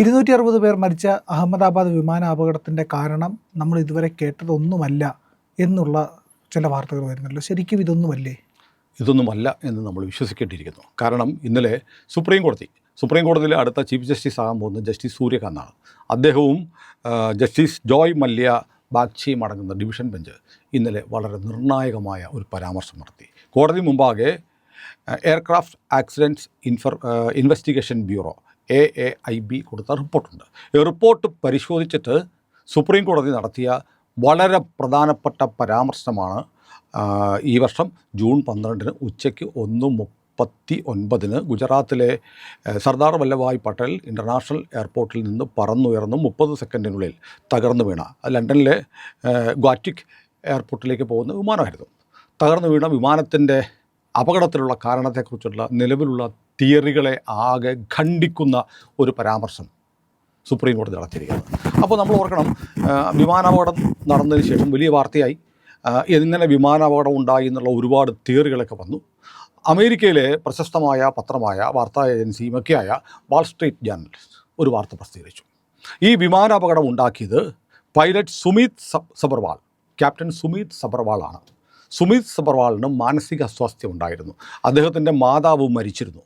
ഇരുന്നൂറ്റി അറുപത് പേർ മരിച്ച അഹമ്മദാബാദ് വിമാന അപകടത്തിന്റെ കാരണം നമ്മൾ ഇതുവരെ കേട്ടതൊന്നുമല്ല എന്നുള്ള ചില വാർത്തകൾ വരുന്നല്ലോ ശരിക്കും ഇതൊന്നുമല്ലേ? ഇതൊന്നുമല്ല എന്ന് നമ്മൾ വിശ്വസിക്കേണ്ടിയിരിക്കുന്നു. കാരണം ഇന്നലെ സുപ്രീം കോടതി സുപ്രീം കോടതിയിലെ അടുത്ത ചീഫ് ജസ്റ്റിസ് ആകാൻ പോകുന്ന ജസ്റ്റിസ് സൂര്യകാന്താണ്. അദ്ദേഹവും ജസ്റ്റിസ് ജോയ് മല്യ ബാഗ്ചിയും അടങ്ങുന്ന ഡിവിഷൻ ബെഞ്ച് ഇന്നലെ വളരെ നിർണായകമായ ഒരു പരാമർശം നടത്തി. കോടതി മുമ്പാകെ aircraft accidents infer investigation bureau A A I B കൊടുത്ത റിപ്പോർട്ടുണ്ട്. ഈ റിപ്പോർട്ട് പരിശോധിച്ചിട്ട് സുപ്രീം കോടതി നടത്തിയ വളരെ പ്രധാനപ്പെട്ട പരാമർശമാണ് ഈ വർഷം ജൂൺ പന്ത്രണ്ടിന് ഉച്ചയ്ക്ക് ഒന്ന് മുപ്പത്തി ഒൻപതിന് ഗുജറാത്തിലെ സർദാർ വല്ലഭായ് പട്ടേൽ ഇന്റർനാഷണൽ എയർപോർട്ടിൽ നിന്ന് പറന്നുയർന്ന് മുപ്പത് സെക്കൻഡിനുള്ളിൽ തകർന്നു വീണ. ലണ്ടനിലെ ഗ്വാറ്റിക് എയർപോർട്ടിലേക്ക് പോകുന്ന വിമാനമായിരുന്നു. തകർന്നു വീണ വിമാനത്തിന്റെ അപകടത്തിലുള്ള കാരണത്തെക്കുറിച്ചുള്ള നിലവിലുള്ള തിയറികളെ ആകെ ഖണ്ഡിക്കുന്ന ഒരു പരാമർശം സുപ്രീം കോടതി നടത്തിയിരിക്കുന്നത് അപ്പോൾ നമ്മൾ ഓർക്കണം വിമാനാപകടം നടന്നതിന് ശേഷം വലിയ വാർത്തയായി. എങ്ങനെ വിമാനാപകടം ഉണ്ടായി എന്നുള്ള ഒരുപാട് തിയറികളൊക്കെ വന്നു. അമേരിക്കയിലെ പ്രശസ്തമായ പത്രമായ വാർത്താ ഏജൻസിയുമൊക്കെയായ വാൾ സ്ട്രീറ്റ് ജേർണൽ ഒരു വാർത്ത പ്രസിദ്ധീകരിച്ചു. ഈ വിമാനാപകടം ഉണ്ടാക്കിയത് പൈലറ്റ് സുമീത് സബർവാൾ ക്യാപ്റ്റൻ സുമീത് സബർവാളാണ്. സുമീത് സബർവാളിന് മാനസിക അസ്വാസ്ഥ്യം ഉണ്ടായിരുന്നു. അദ്ദേഹത്തിന്റെ മാതാവ് മരിച്ചിരുന്നു.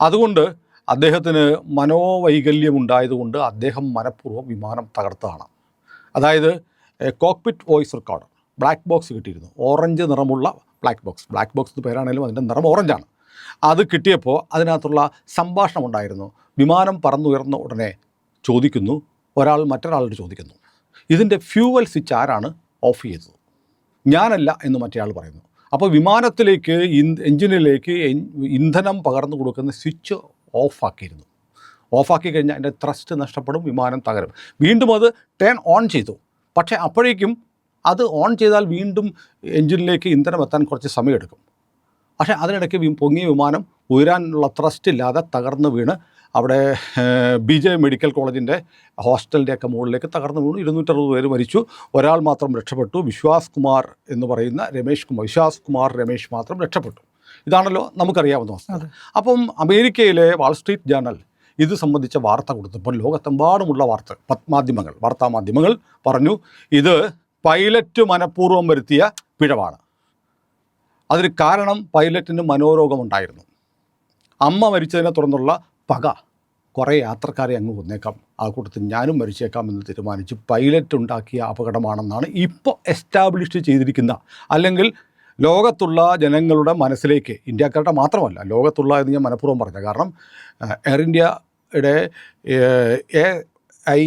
അതുകൊണ്ട് അദ്ദേഹത്തിന് മനോവൈകല്യം ഉണ്ടായതുകൊണ്ട് അദ്ദേഹം മനഃപൂർവം വിമാനം തകർത്തതാണ്. അതായത് cockpit voice recorder black box കിട്ടിയിരുന്നു. ഓറഞ്ച് നിറമുള്ള ബ്ലാക്ക് ബോക്സ് ബ്ലാക്ക് ബോക്സ് എന്ന് പേരാണെങ്കിലും അതിന്റെ നിറം ഓറഞ്ചാണ്. അത് കിട്ടിയപ്പോൾ അതിനകത്തുള്ള സംഭാഷണം ഉണ്ടായിരുന്നു. വിമാനം പറന്നുയർന്ന ഉടനെ ചോദിക്കുന്നു ഒരാൾ മറ്റൊരാളോട് ചോദിക്കുന്നു. ഇതിന്റെ ഫ്യൂവൽ സ്വിച്ച് ആരാണ്? ഓഫ് ചെയ്തത്. ഞാനല്ല എന്ന് മറ്റേയാൾ പറയുന്നു. അപ്പോൾ വിമാനത്തിലേക്ക് എഞ്ചിനിലേക്ക് ഇന്ധനം പകർന്നു കൊടുക്കുന്ന സ്വിച്ച് ഓഫാക്കിയിരുന്നു. ഓഫാക്കി കഴിഞ്ഞാൽ അതിന്റെ ത്രസ്റ്റ് നഷ്ടപ്പെടും വിമാനം തകരും. വീണ്ടും അത് ടേൺ ഓൺ ചെയ്തു. പക്ഷേ അപ്പോഴേക്കും അത് ഓൺ ചെയ്താൽ വീണ്ടും എഞ്ചിനിലേക്ക് ഇന്ധനം എത്താൻ കുറച്ച് സമയമെടുക്കും. പക്ഷേ അതിനിടയ്ക്ക് പൊങ്ങിയ വിമാനം ഉയരാനുള്ള ത്രസ്റ്റ് ഇല്ലാതെ തകർന്ന് വീണ് അവിടെ ബി ജെ മെഡിക്കൽ കോളേജിന്റെ ഹോസ്റ്റലിന്റെയൊക്കെ മുകളിലേക്ക് തകർന്നു വീണു. ഇരുന്നൂറ്ററുപത് പേര് മരിച്ചു. ഒരാൾ മാത്രം രക്ഷപ്പെട്ടു. വിശ്വാസ് കുമാർ എന്ന് പറയുന്ന രമേഷ് കുമാർ വിശ്വാസ് കുമാർ രമേഷ് മാത്രം രക്ഷപ്പെട്ടു. ഇതാണല്ലോ നമുക്കറിയാവുന്ന അവസ്ഥ. അപ്പം അമേരിക്കയിലെ വാൾസ്ട്രീറ്റ് ജേണൽ ഇത് സംബന്ധിച്ച വാർത്ത കൊടുത്തു കൊടുത്തപ്പോൾ ലോകത്തെമ്പാടുമുള്ള വാർത്ത പത്മാധ്യമങ്ങൾ വാർത്താ മാധ്യമങ്ങൾ പറഞ്ഞു ഇത് പൈലറ്റ് മനഃപൂർവം വരുത്തിയ പിഴവാണ്. അതിന് കാരണം പൈലറ്റിന് മനോരോഗമുണ്ടായിരുന്നു. അമ്മ മരിച്ചതിനെ തുടർന്നുള്ള പക. കുറേ യാത്രക്കാരെ അങ്ങ് കൊന്നേക്കാം ആ കൂട്ടത്തിൽ ഞാനും മരിച്ചേക്കാം എന്ന് തീരുമാനിച്ച് പൈലറ്റ് ഉണ്ടാക്കിയ അപകടമാണെന്നാണ് ഇപ്പോൾ എസ്റ്റാബ്ലിഷ് ചെയ്തിരിക്കുന്ന അല്ലെങ്കിൽ ലോകത്തുള്ള ജനങ്ങളുടെ മനസ്സിലേക്ക് ഇന്ത്യക്കാരുടെ മാത്രമല്ല ലോകത്തുള്ള എന്ന് ഞാൻ മനഃപൂർവം പറഞ്ഞത് കാരണം എയർ ഇന്ത്യയുടെ A I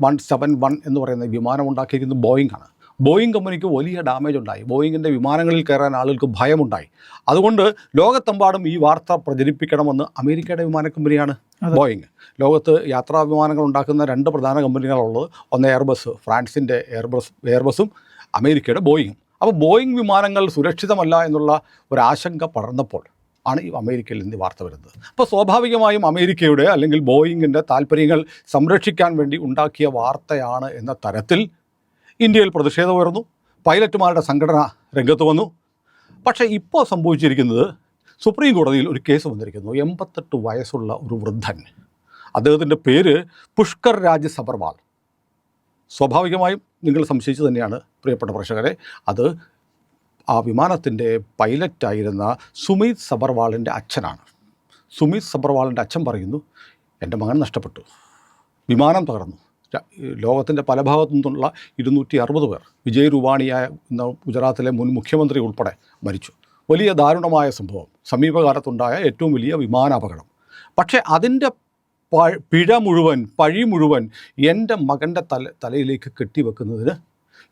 one seven one എന്ന് പറയുന്ന വിമാനം ഉണ്ടാക്കിയിരിക്കുന്നത് ബോയിങ് ആണ്. ബോയിങ് കമ്പനിക്ക് വലിയ ഡാമേജ് ഉണ്ടായി. ബോയിങ്ങിന്റെ വിമാനങ്ങളിൽ കയറാൻ ആളുകൾക്ക് ഭയമുണ്ടായി. അതുകൊണ്ട് ലോകത്തെമ്പാടും ഈ വാർത്ത പ്രചരിപ്പിക്കണമെന്ന് അമേരിക്കയുടെ വിമാന കമ്പനിയാണ്. ബോയിങ് ലോകത്ത് യാത്രാ വിമാനങ്ങൾ ഉണ്ടാക്കുന്ന രണ്ട് പ്രധാന കമ്പനികളുള്ളത് ഒന്ന് എയർബസ് ഫ്രാൻസിന്റെ എയർബസ് എയർബസും അമേരിക്കയുടെ ബോയിങ്ങും അപ്പോൾ ബോയിങ് വിമാനങ്ങൾ സുരക്ഷിതമല്ല എന്നുള്ള ഒരു ആശങ്ക പടർന്നപ്പോൾ ആണ് ഈ അമേരിക്കയിൽ നിന്ന് വാർത്ത വരുന്നത്. അപ്പോൾ സ്വാഭാവികമായും അമേരിക്കയുടെ അല്ലെങ്കിൽ ബോയിങ്ങിന്റെ താല്പര്യങ്ങൾ സംരക്ഷിക്കാൻ വേണ്ടി ഉണ്ടാക്കിയ വാർത്തയാണ് എന്ന തരത്തിൽ ഇന്ത്യയിൽ പ്രതിഷേധം ഉയർന്നു. പൈലറ്റുമാരുടെ സംഘടന രംഗത്ത് വന്നു. പക്ഷേ ഇപ്പോൾ സംഭവിച്ചിരിക്കുന്നത് സുപ്രീം കോടതിയിൽ ഒരു കേസ് വന്നിരിക്കുന്നു. എൺപത്തെട്ട് വയസ്സുള്ള ഒരു വൃദ്ധൻ. അദ്ദേഹത്തിന്റെ പേര് പുഷ്കർ രാജ് സബർവാൾ. സ്വാഭാവികമായും നിങ്ങൾ സംശയിച്ചു തന്നെയാണ് പ്രിയപ്പെട്ട പ്രേക്ഷകരെ. അത് ആ വിമാനത്തിന്റെ പൈലറ്റായിരുന്ന സുമീത് സബർവാളിന്റെ അച്ഛനാണ്. സുമീത് സബർവാളിന്റെ അച്ഛൻ പറയുന്നു എന്റെ മകൻ നഷ്ടപ്പെട്ടു. വിമാനം തകർന്നു. ലോകത്തിന്റെ പല ഭാഗത്തു നിന്നുള്ള ഇരുന്നൂറ്റി അറുപത് പേർ വിജയ് രൂപാണിയായ ഗുജറാത്തിലെ മുൻ മുഖ്യമന്ത്രി ഉൾപ്പെടെ മരിച്ചു. വലിയ ദാരുണമായ സംഭവം. സമീപകാലത്തുണ്ടായ ഏറ്റവും വലിയ വിമാനാപകടം. പക്ഷേ അതിന്റെ പിഴ മുഴുവൻ പഴി മുഴുവൻ എന്റെ മകന്റെ തല തലയിലേക്ക് കെട്ടിവെക്കുന്നതിന്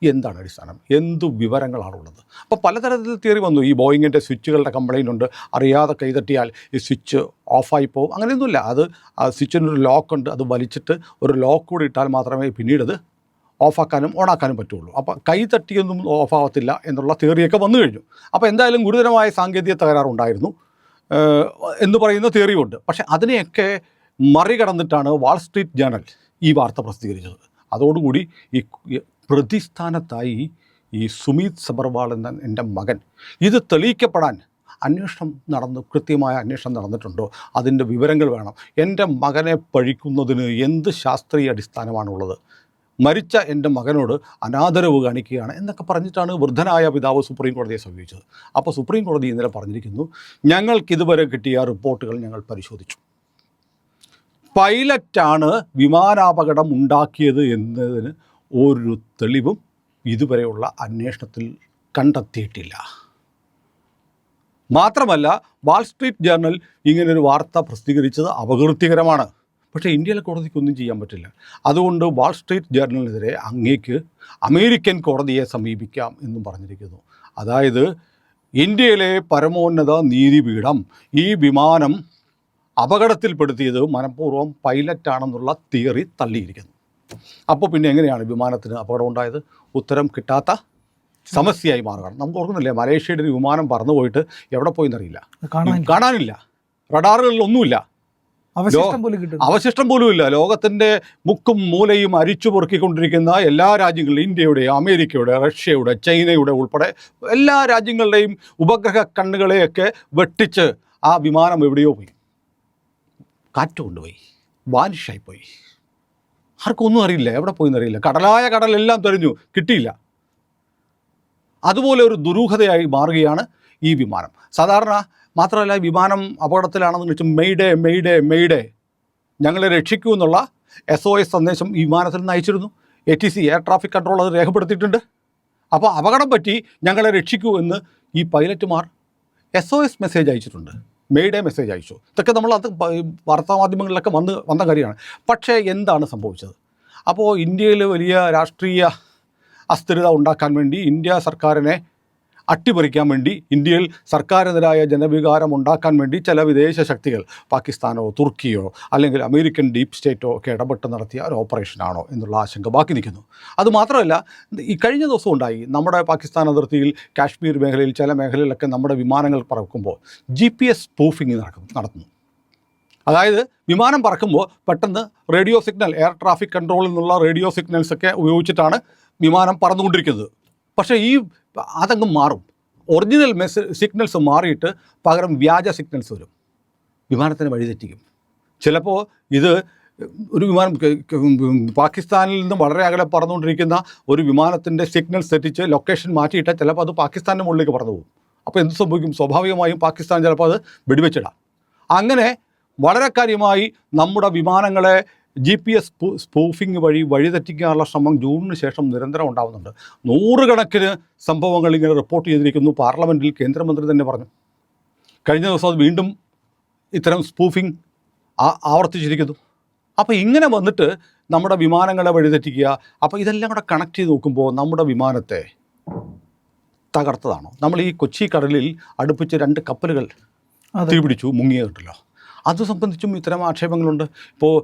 എന്താണ് അടിസ്ഥാനം? എന്തു വിവരങ്ങളാണുള്ളത്? അപ്പോൾ പലതരത്തിൽ തിയറി വന്നു. ഈ ബോയിങ്ങിന്റെ സ്വിച്ചുകളുടെ കംപ്ലൈന്റ് ഉണ്ട്. അറിയാതെ കൈതട്ടിയാൽ ഈ സ്വിച്ച് ഓഫായി പോകും. അങ്ങനെയൊന്നുമില്ല. അത് സ്വിച്ചിനൊരു ലോക്ക് ഉണ്ട്. അത് വലിച്ചിട്ട് ഒരു ലോക്ക് കൂടി ഇട്ടാൽ മാത്രമേ പിന്നീട് അത് ഓഫാക്കാനും ഓണാക്കാനും പറ്റുള്ളൂ. അപ്പോൾ കൈ തട്ടിയൊന്നും ഓഫാവത്തില്ല എന്നുള്ള തിയറിയൊക്കെ വന്നു കഴിഞ്ഞു. അപ്പോൾ എന്തായാലും ഗുരുതരമായ സാങ്കേതിക തകരാറുണ്ടായിരുന്നു എന്ന് പറയുന്ന തിയറിയുണ്ട് പക്ഷേ അതിനെയൊക്കെ മറികടന്നിട്ടാണ് വാൾ സ്ട്രീറ്റ് ജേണൽ ഈ വാർത്ത പ്രസിദ്ധീകരിച്ചത്. അതോടുകൂടി ഈ പ്രതിസ്ഥാനത്തായി ഈ സുമീത് സബർവാൾ എന്ന എന്റെ മകൻ. ഇത് തെളിയിക്കപ്പെടാൻ അന്വേഷണം നടന്നു കൃത്യമായ അന്വേഷണം നടന്നിട്ടുണ്ടോ. അതിന്റെ വിവരങ്ങൾ വേണം. എന്റെ മകനെ പഴിക്കുന്നതിന് എന്ത് ശാസ്ത്രീയ അടിസ്ഥാനമാണുള്ളത്? മരിച്ച എന്റെ മകനോട് അനാദരവ് കാണിക്കുകയാണ് എന്നൊക്കെ പറഞ്ഞിട്ടാണ് വൃദ്ധനായ പിതാവ് സുപ്രീം കോടതിയെ സമീപിച്ചത്. അപ്പോൾ സുപ്രീം കോടതി ഇന്നലെ പറഞ്ഞിരിക്കുന്നു ഞങ്ങൾക്കിതുവരെ കിട്ടിയ റിപ്പോർട്ടുകൾ ഞങ്ങൾ പരിശോധിച്ചു. പൈലറ്റാണ് വിമാനാപകടം ഉണ്ടാക്കിയത് എന്നതിന് ഒരു തെളിവും ഇതുവരെയുള്ള അന്വേഷണത്തിൽ കണ്ടെത്തിയിട്ടില്ല. മാത്രമല്ല വാൾസ്ട്രീറ്റ് ജേർണൽ ഇങ്ങനൊരു വാർത്ത പ്രസിദ്ധീകരിച്ചത് അപകീർത്തികരമാണ്. പക്ഷേ ഇന്ത്യയിലെ കോടതിക്കൊന്നും ചെയ്യാൻ പറ്റില്ല. അതുകൊണ്ട് വാൾസ്ട്രീറ്റ് ജേർണലിനെതിരെ അങ്ങേക്ക് അമേരിക്കൻ കോടതിയെ സമീപിക്കാം എന്നും പറഞ്ഞിരിക്കുന്നു. അതായത് ഇന്ത്യയിലെ പരമോന്നത നീതിപീഠം ഈ വിമാനം അപകടത്തിൽപ്പെടുത്തിയത് മനഃപൂർവം പൈലറ്റാണെന്നുള്ള തിയറി തള്ളിയിരിക്കുന്നു. അപ്പോൾ പിന്നെ എങ്ങനെയാണ് വിമാനത്തിന് അപകടം ഉണ്ടായത് ഉത്തരം കിട്ടാത്ത സമസ്യയായി മാറുകയാണ്. നമുക്ക് ഓർക്കുന്നില്ലേ മലേഷ്യയുടെ ഒരു വിമാനം പറന്നു പോയിട്ട് എവിടെ പോയെന്നറിയില്ല. എന്നറിയില്ല കാണാനില്ല. റഡാറുകളിലൊന്നുമില്ല അവശിഷ്ടം പോലും ഇല്ല ലോകത്തിന്റെ മുക്കും മൂലയും അരിച്ചു പൊറുക്കിക്കൊണ്ടിരിക്കുന്ന എല്ലാ രാജ്യങ്ങളും ഇന്ത്യയുടെ അമേരിക്കയുടെ റഷ്യയുടെ ചൈനയുടെ ഉൾപ്പെടെ എല്ലാ രാജ്യങ്ങളുടെയും ഉപഗ്രഹ കണ്ണുകളെയൊക്കെ വെട്ടിച്ച് ആ വിമാനം എവിടെയോ പോയി. കാറ്റ് കൊണ്ടുപോയി. വാനിഷായി പോയി ആർക്കും ഒന്നും അറിയില്ല. എവിടെ പോയെന്നറിയില്ല കടലായ കടലെല്ലാം തെളിഞ്ഞു. കിട്ടിയില്ല. അതുപോലെ ഒരു ദുരൂഹതയായി മാറുകയാണ് ഈ വിമാനം. സാധാരണ മാത്രമല്ല വിമാനം അപകടത്തിലാണെന്ന് വെച്ചാൽ മെയ്ഡേ മെയ്ഡേ മെയ്ഡേ ഞങ്ങളെ രക്ഷിക്കൂ എന്നുള്ള എസ് ഒ എസ് സന്ദേശം ഈ വിമാനത്തിൽ നിന്ന് അയച്ചിരുന്നു. A T C air traffic control അത് രേഖപ്പെടുത്തിയിട്ടുണ്ട്. അപ്പോൾ അപകടം പറ്റി ഞങ്ങളെ രക്ഷിക്കൂ എന്ന് ഈ പൈലറ്റുമാർ എസ് ഒ എസ് മെസ്സേജ് അയച്ചിട്ടുണ്ട്. മെയ്ഡേ മെസ്സേജ് അയച്ചു. ഇതൊക്കെ നമ്മൾ അത് വാർത്താമാധ്യമങ്ങളിലൊക്കെ വന്ന് വന്ന കാര്യമാണ്. പക്ഷേ എന്താണ് സംഭവിച്ചത്? അപ്പോൾ ഇന്ത്യയിൽ വലിയ രാഷ്ട്രീയ അസ്ഥിരത ഉണ്ടാക്കാൻ വേണ്ടി ഇന്ത്യ സർക്കാരിനെ അട്ടിമറിക്കാൻ വേണ്ടി ഇന്ത്യയിൽ സർക്കാരിനെതിരായ ജനവികാരം ഉണ്ടാക്കാൻ വേണ്ടി ചില വിദേശ ശക്തികൾ പാകിസ്ഥാനോ തുർക്കിയോ അല്ലെങ്കിൽ അമേരിക്കൻ ഡീപ് സ്റ്റേറ്റോ ഒക്കെ ഇടപെട്ട് നടത്തിയ ഒരു ഓപ്പറേഷനാണോ എന്നുള്ള ആശങ്ക ബാക്കി നിൽക്കുന്നു. അതുമാത്രമല്ല ഈ കഴിഞ്ഞ ദിവസം ഉണ്ടായി നമ്മുടെ പാകിസ്ഥാൻ അതിർത്തിയിൽ കാശ്മീർ മേഖലയിൽ ചില മേഖലയിലൊക്കെ നമ്മുടെ വിമാനങ്ങൾ പറക്കുമ്പോൾ ജി പി എസ് സ്പൂഫിംഗ് നടക്കും നടത്തുന്നു. അതായത് വിമാനം പറക്കുമ്പോൾ പെട്ടെന്ന് റേഡിയോ സിഗ്നൽ എയർ ട്രാഫിക് കൺട്രോളിൽ നിന്നുള്ള റേഡിയോ സിഗ്നൽസ് ഒക്കെ ഉപയോഗിച്ചിട്ടാണ് വിമാനം പറന്നുകൊണ്ടിരിക്കുന്നത്. പക്ഷേ ഈ അതങ്ങ് മാറും. ഒറിജിനൽ മെസ്സേജ് സിഗ്നൽസ് മാറിയിട്ട് പകരം വ്യാജ സിഗ്നൽസ് വരും. വിമാനത്തിന് വഴിതെറ്റിക്കും ചിലപ്പോൾ ഇത് ഒരു വിമാനം പാകിസ്ഥാനിൽ നിന്ന് വളരെ അകലെ പറന്നുകൊണ്ടിരിക്കുന്ന ഒരു വിമാനത്തിന്റെ സിഗ്നൽ തെറ്റിച്ച് ലൊക്കേഷൻ മാറ്റിയിട്ട് ചിലപ്പോൾ അത് പാകിസ്ഥാന്റെ മുകളിലേക്ക് പറന്നു പോകും. അപ്പോൾ എന്ത് സംഭവിക്കും? സ്വാഭാവികമായും പാകിസ്ഥാൻ ചിലപ്പോൾ അത് വെടിവെച്ചിടാം. അങ്ങനെ വളരെ കാര്യമായി നമ്മുടെ വിമാനങ്ങളെ ജി പി എസ് സ്പൂഫിംഗ് വഴി വഴിതെറ്റിക്കാനുള്ള ശ്രമം ജൂണിന് ശേഷം നിരന്തരം ഉണ്ടാകുന്നുണ്ട് നൂറുകണക്കിന് സംഭവങ്ങൾ ഇങ്ങനെ റിപ്പോർട്ട് ചെയ്തിരിക്കുന്നു. പാർലമെന്റിൽ കേന്ദ്രമന്ത്രി തന്നെ പറഞ്ഞു. കഴിഞ്ഞ ദിവസം അത് വീണ്ടും ഇത്തരം സ്പൂഫിംഗ് ആവർത്തിച്ചിരിക്കുന്നു. അപ്പോൾ ഇങ്ങനെ വന്നിട്ട് നമ്മുടെ വിമാനങ്ങളെ വഴിതെറ്റിക്കുക അപ്പോൾ ഇതെല്ലാം കൂടെ കണക്ട് ചെയ്ത് നോക്കുമ്പോൾ നമ്മുടെ വിമാനത്തെ തകർത്തതാണോ? നമ്മൾ ഈ കൊച്ചി കടലിൽ അടുപ്പിച്ച് രണ്ട് കപ്പലുകൾ അതെ. തീപിടിച്ചു മുങ്ങിയതുണ്ടല്ലോ. അത് സംബന്ധിച്ചും ഇത്തരം ആക്ഷേപങ്ങളുണ്ട്. ഇപ്പോൾ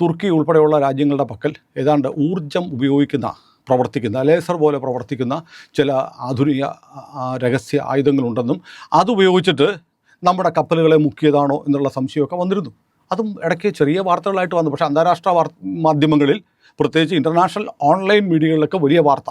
തുർക്കി ഉൾപ്പെടെയുള്ള രാജ്യങ്ങളുടെ പക്കൽ ഏതാണ്ട് ഊർജം ഉപയോഗിക്കുന്ന പ്രവർത്തിക്കുന്ന ലേസർ പോലെ പ്രവർത്തിക്കുന്ന ചില ആധുനിക രഹസ്യ ആയുധങ്ങളുണ്ടെന്നും അതുപയോഗിച്ചിട്ട് നമ്മുടെ കപ്പലുകളെ മുക്കിയതാണോ എന്നുള്ള സംശയമൊക്കെ വന്നിരുന്നു. അതും ഇടയ്ക്ക് ചെറിയ വാർത്തകളായിട്ട് വന്നു. പക്ഷേ അന്താരാഷ്ട്ര മാധ്യമങ്ങളിൽ പ്രത്യേകിച്ച് ഇന്റർനാഷണൽ ഓൺലൈൻ മീഡിയകളിലൊക്കെ വലിയ വാർത്ത.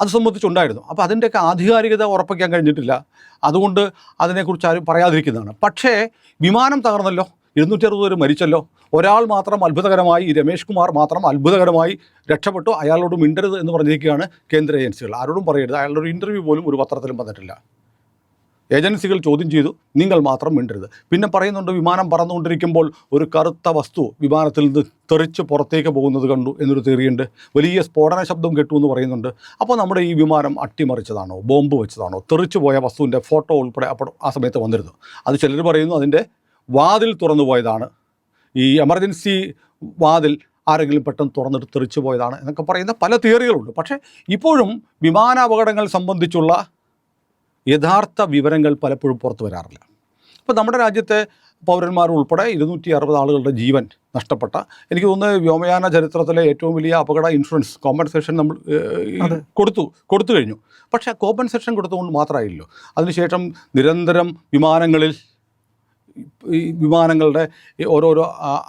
അത് സംബന്ധിച്ചുണ്ടായിരുന്നു. അപ്പോൾ അതിന്റെയൊക്കെ ആധികാരികത ഉറപ്പിക്കാൻ കഴിഞ്ഞിട്ടില്ല. അതുകൊണ്ട് അതിനെക്കുറിച്ച് ആരും പറയാതിരിക്കുന്നതാണ്. പക്ഷേ വിമാനം തകർന്നല്ലോ. ഇരുന്നൂറ്റി അറുപത് പേര് മരിച്ചല്ലോ. ഒരാൾ മാത്രം അത്ഭുതകരമായി രമേഷ് കുമാർ മാത്രം അത്ഭുതകരമായി രക്ഷപ്പെട്ടു. അയാളോട് മിണ്ടരുത് എന്ന് പറഞ്ഞിരിക്കുകയാണ് കേന്ദ്ര ഏജൻസികൾ. ആരോടും പറയരുത്. അയാളുടെ ഒരു ഇന്റർവ്യൂ പോലും ഒരു പത്രത്തിലും വന്നിട്ടില്ല. ഏജൻസികൾ ചോദ്യം ചെയ്തു നിങ്ങൾ മാത്രം മിണ്ടരുത്. പിന്നെ പറയുന്നുണ്ട് വിമാനം പറന്നുകൊണ്ടിരിക്കുമ്പോൾ ഒരു കറുത്ത വസ്തു വിമാനത്തിൽ നിന്ന് തെറിച്ച് പുറത്തേക്ക് പോകുന്നത് കണ്ടു എന്നൊരു തിയറിയുണ്ട് വലിയ സ്ഫോടന ശബ്ദം കേട്ടു എന്ന് പറയുന്നുണ്ട്. അപ്പോൾ നമ്മുടെ ഈ വിമാനം അട്ടിമറിച്ചതാണോ ബോംബ് വെച്ചതാണോ തെറിച്ച് പോയ വസ്തുവിന്റെ ഫോട്ടോ ഉൾപ്പെടെ അപ്പോൾ ആ സമയത്ത് വന്നിരുന്നു. അത് ചിലർ പറയുന്നു അതിന്റെ വാതിൽ തുറന്നു പോയതാണ്. ഈ എമർജൻസി വാതിൽ ആരെങ്കിലും പെട്ടെന്ന് തുറന്നിട്ട് തെറിച്ചു പോയതാണ് എന്നൊക്കെ പറയുന്ന പല തിയറികളുണ്ട് പക്ഷേ ഇപ്പോഴും വിമാനാപകടങ്ങൾ സംബന്ധിച്ചുള്ള യഥാർത്ഥ വിവരങ്ങൾ പലപ്പോഴും പുറത്തു വരാറില്ല. അപ്പോൾ നമ്മുടെ രാജ്യത്തെ പൗരന്മാർ ഉൾപ്പെടെ ഇരുന്നൂറ്റി അറുപത് ആളുകളുടെ ജീവൻ നഷ്ടപ്പെട്ട എനിക്ക് തോന്നുന്നത് വ്യോമയാന ചരിത്രത്തിലെ ഏറ്റവും വലിയ അപകട ഇൻഷുറൻസ് കോമ്പൻസേഷൻ നമ്മൾ. കൊടുത്തു കൊടുത്തു കഴിഞ്ഞു. പക്ഷേ കോമ്പൻസേഷൻ കൊടുത്തുകൊണ്ട് മാത്രമായില്ലോ അതിനുശേഷം നിരന്തരം വിമാനങ്ങളിൽ ഈ വിമാനങ്ങളുടെ ഓരോരോ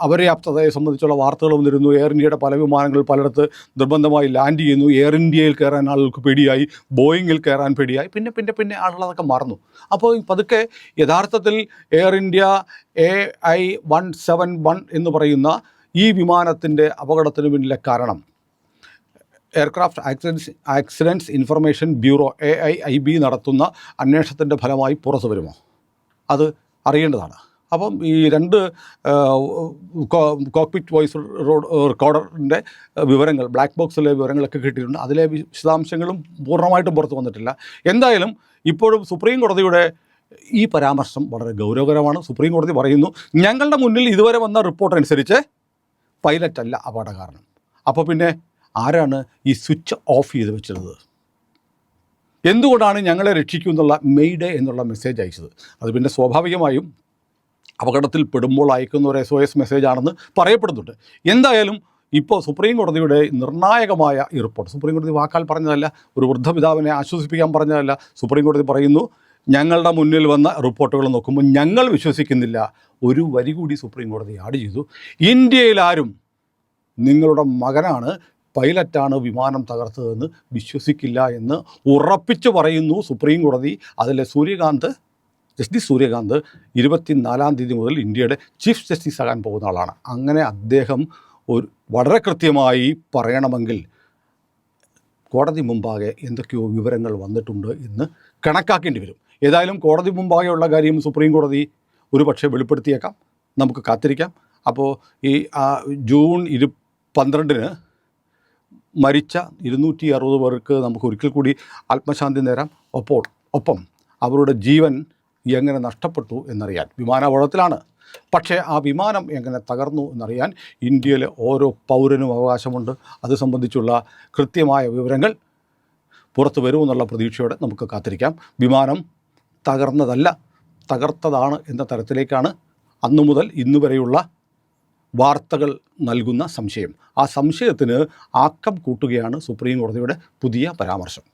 അപര്യാപ്തതയെ സംബന്ധിച്ചുള്ള വാർത്തകൾ വന്നിരുന്നു. എയർ ഇന്ത്യയുടെ പല വിമാനങ്ങൾ പലയിടത്ത് നിർബന്ധമായി ലാൻഡ് ചെയ്യുന്നു. എയർ ഇന്ത്യയിൽ കയറാൻ ആളുകൾക്ക് പേടിയായി. ബോയിങ്ങിൽ കയറാൻ പേടിയായി. പിന്നെ പിന്നെ പിന്നെ ആളുകളതൊക്കെ മറന്നു. അപ്പോൾ പതുക്കെ യഥാർത്ഥത്തിൽ air India A I one seven one എന്ന് പറയുന്ന ഈ വിമാനത്തിന്റെ അപകടത്തിന് പിന്നിലെ കാരണം. Aircraft accidents accidents information bureau A I I B നടത്തുന്ന അന്വേഷണത്തിന്റെ ഫലമായി പുറത്തു വരുമോ അത് അറിയേണ്ടതാണ്. അപ്പം ഈ രണ്ട് കോക്പിറ്റ് വോയിസ് റെക്കോർഡറിന്റെ വിവരങ്ങൾ ബ്ലാക്ക് ബോക്സിലെ വിവരങ്ങളൊക്കെ കിട്ടിയിട്ടുണ്ട്. അതിലെ വിശദാംശങ്ങളും പൂർണമായിട്ടും പുറത്തു വന്നിട്ടില്ല. എന്തായാലും ഇപ്പോഴും സുപ്രീം കോടതിയുടെ ഈ പരാമർശം വളരെ ഗൗരവകരമാണ്. സുപ്രീം കോടതി പറയുന്നു ഞങ്ങളുടെ മുന്നിൽ ഇതുവരെ വന്ന റിപ്പോർട്ട് അനുസരിച്ച് പൈലറ്റ് അല്ല അപകട കാരണം അപ്പോൾ പിന്നെ ആരാണ് ഈ സ്വിച്ച് ഓഫ് ചെയ്ത് വെച്ചിരുന്നത്? എന്തുകൊണ്ടാണ് ഞങ്ങളെ രക്ഷിക്കൂ എന്നുള്ള മെയ്ഡേ എന്നുള്ള മെസ്സേജ് അയച്ചത്? അത് പിന്നെ സ്വാഭാവികമായും അപകടത്തിൽ പെടുമ്പോൾ അയക്കുന്ന ഒരു എസ് ഒ എസ് മെസ്സേജാണെന്ന് പറയപ്പെടുന്നുണ്ട്. എന്തായാലും ഇപ്പോൾ സുപ്രീം കോടതിയുടെ നിർണായകമായ ഈ റിപ്പോർട്ട് സുപ്രീം കോടതി വാക്കാൽ പറഞ്ഞതല്ല ഒരു വൃദ്ധപിതാവിനെ ആശ്വസിപ്പിക്കാൻ പറഞ്ഞതല്ല സുപ്രീം കോടതി പറയുന്നു ഞങ്ങളുടെ മുന്നിൽ വന്ന റിപ്പോർട്ടുകൾ നോക്കുമ്പോൾ ഞങ്ങൾ വിശ്വസിക്കുന്നില്ല. ഒരു വരി കൂടി സുപ്രീം കോടതി ആഡ് ചെയ്തു ഇന്ത്യയിൽ ആരും നിങ്ങളുടെ മകനാണ് പൈലറ്റാണ് വിമാനം തകർത്തതെന്ന് വിശ്വസിക്കില്ല എന്ന് ഉറപ്പിച്ചു പറയുന്നു സുപ്രീം കോടതി. അതിലെ സൂര്യകാന്ത് ജസ്റ്റിസ് സൂര്യകാന്ത് ഇരുപത്തിനാലാം തീയതി മുതൽ ഇന്ത്യയുടെ ചീഫ് ജസ്റ്റിസ് ആകാൻ പോകുന്ന ആളാണ്. അങ്ങനെ അദ്ദേഹം ഒരു വളരെ കൃത്യമായി പറയണമെങ്കിൽ കോടതി മുമ്പാകെ എന്തൊക്കെയോ വിവരങ്ങൾ വന്നിട്ടുണ്ട് എന്ന് കണക്കാക്കേണ്ടി വരും. ഏതായാലും കോടതി മുമ്പാകെയുള്ള കാര്യം സുപ്രീം കോടതി ഒരു പക്ഷേ വെളിപ്പെടുത്തിയേക്കാം. നമുക്ക് കാത്തിരിക്കാം. അപ്പോൾ ഈ ജൂൺ ഇരു പന്ത്രണ്ടിന് മരിച്ച ഇരുന്നൂറ്റി അറുപത് പേർക്ക് നമുക്ക് ഒരിക്കൽ കൂടി ആത്മശാന്തി നേരാം. ഒപ്പോൾ ഒപ്പം അവരുടെ ജീവൻ എങ്ങനെ നഷ്ടപ്പെട്ടു എന്നറിയാൻ വിമാനാപകടത്തിലാണ്. പക്ഷേ ആ വിമാനം എങ്ങനെ തകർന്നു എന്നറിയാൻ ഇന്ത്യയിലെ ഓരോ പൗരനും അവകാശമുണ്ട്. അത് സംബന്ധിച്ചുള്ള കൃത്യമായ വിവരങ്ങൾ പുറത്തു വരുമെന്നുള്ള പ്രതീക്ഷയോടെ നമുക്ക് കാത്തിരിക്കാം. വിമാനം തകർന്നതല്ല തകർത്തതാണ് എന്ന തരത്തിലേക്കാണ് അന്നു മുതൽ ഇന്നു വരെയുള്ള വാർത്തകൾ നൽകുന്ന സംശയം. ആ സംശയത്തിന് ആക്കം കൂട്ടുകയാണ് സുപ്രീം കോടതിയുടെ പുതിയ പരാമർശം.